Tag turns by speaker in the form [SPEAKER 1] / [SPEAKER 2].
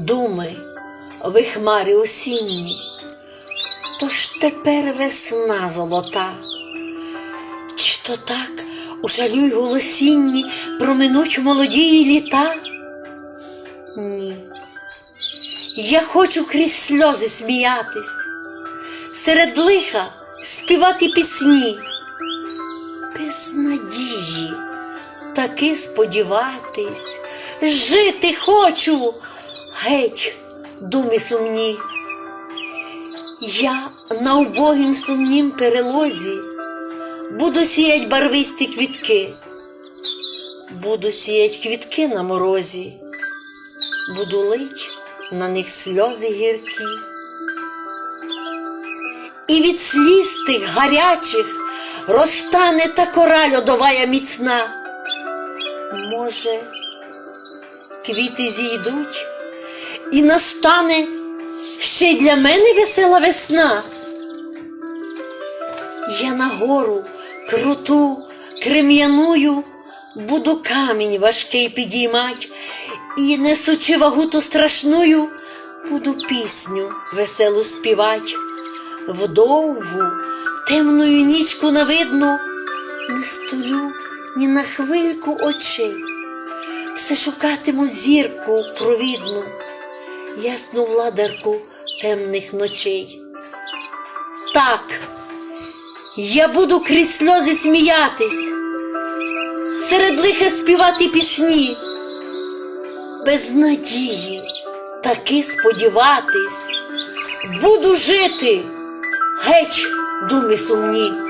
[SPEAKER 1] думи, ви хмари осінні, то ж тепер весна золота. Чи то так ужалюй голосінні про минучу молодії літа? Ні. Я хочу крізь сльози сміятись, серед лиха співати пісні, без надії таки сподіватись, жити хочу, геть, думи сумні. Я на убогім сумнім перелозі буду сіять барвисті квітки, буду сіять квітки на морозі, буду лить на них сльози гіркі. І від сліз тих гарячих розтане та кора льодовая міцна. Може, квіти зійдуть, і настане ще й для мене весела весна. Я на гору круту, крем'яную, буду камінь важкий підіймать, і, несучи вагу ту страшную, буду пісню веселу співать. Вдовгу, темною нічку на видну, не столю ні на хвильку очей. Все шукатиму зірку провідну, ясну владарку темних ночей. Так, я буду крізь сльози сміятись, серед лиха співати пісні, без надії таки сподіватись, буду жити, геть, думи сумні.